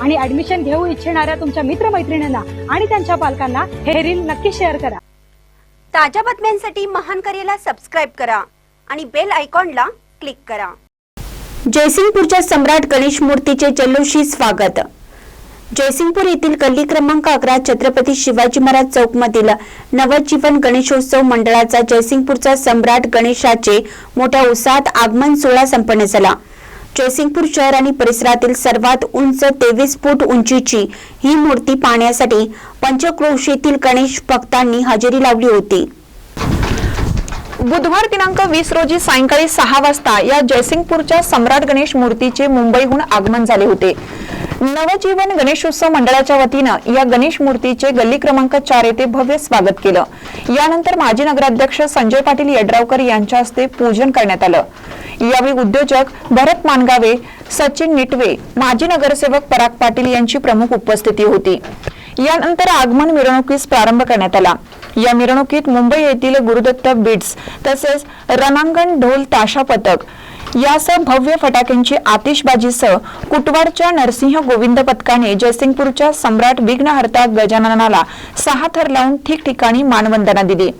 आणि ऍडमिशन घेऊ इच्छिणाऱ्या तुमच्या मित्रमैत्रिणींना आणि त्यांच्या पालकांना हे रील नक्की शेअर करा. ताज्या बातम्यांसाठी महान करेला सबस्क्राईब करा आणि बेल आयकॉनला क्लिक करा. जयसिंगपूरच्या सम्राट गणेश मूर्तीचे जल्लोषी स्वागत. जयसिंगपूर येथील गल्ली क्रमांक अकरा छत्रपती शिवाजी महाराज चौकमधील नवजीवन गणेशोत्सव मंडळाचा जयसिंगपूरचा सम्राट गणेशाचे मोठ्या उत्साहात आगमन सोहळा संपन्न झाला. जयसिंगपूर शहर आणि परिसरातील सर्वात उंच तेवीस फूट उंचीची ही मूर्ती पाहण्यासाठी पंचक्रोशीतील गणेश भक्तांनी हजेरी लावली होती. बुधवार दिनांक वीस रोजी सायंकाळी सहा वाजता या जयसिंगपूरच्या सम्राट गणेश मूर्तीचे मुंबईहून आगमन झाले होते. नवजीवन गणेशोत्सव मंडळाच्या वतीनं या गणेश मूर्तीचे गल्ली क्रमांक चार येथे भव्य स्वागत केलं. यानंतर माजी नगराध्यक्ष संजय पाटील यड्रावकर यांच्या हस्ते पूजन करण्यात आलं. यावेळी उद्योजक भरत मानगावे सचिन निटवे माजी नगरसेवक पराग पाटील यांची प्रमुख उपस्थिती होती. यानंतर आगमन मिरवणुकीस प्रारंभ करण्यात आला. या मिरवणुकीत मुंबई येथील गुरुदत्त बिट्स तसेच रणांगण ढोल ताशा पथक यासह भव्य फटाक्यांची आतिषबाजीसह कुटवाडच्या नरसिंह गोविंद पथकाने जयसिंगपूरच्या सम्राट विघ्नहर्ता गजाननाला सहा थर लावून ठिकठिकाणी मानवंदना दिली.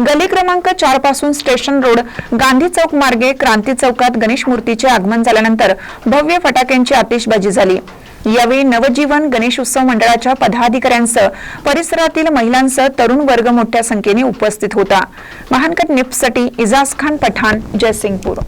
गली क्रमांक चारपासून स्टेशन रोड गांधी चौक मार्गे क्रांती चौकात गणेश मूर्तीचे आगमन झाल्यानंतर भव्य फटाक्यांची आतिषबाजी झाली. यावेळी नवजीवन गणेश उत्सव मंडळाच्या पदाधिकाऱ्यांसह परिसरातील महिलांसह तरुण वर्ग मोठ्या संख्येने उपस्थित होता. महानकट निप्ससाठी इजाज खान पठाण जयसिंगपूर.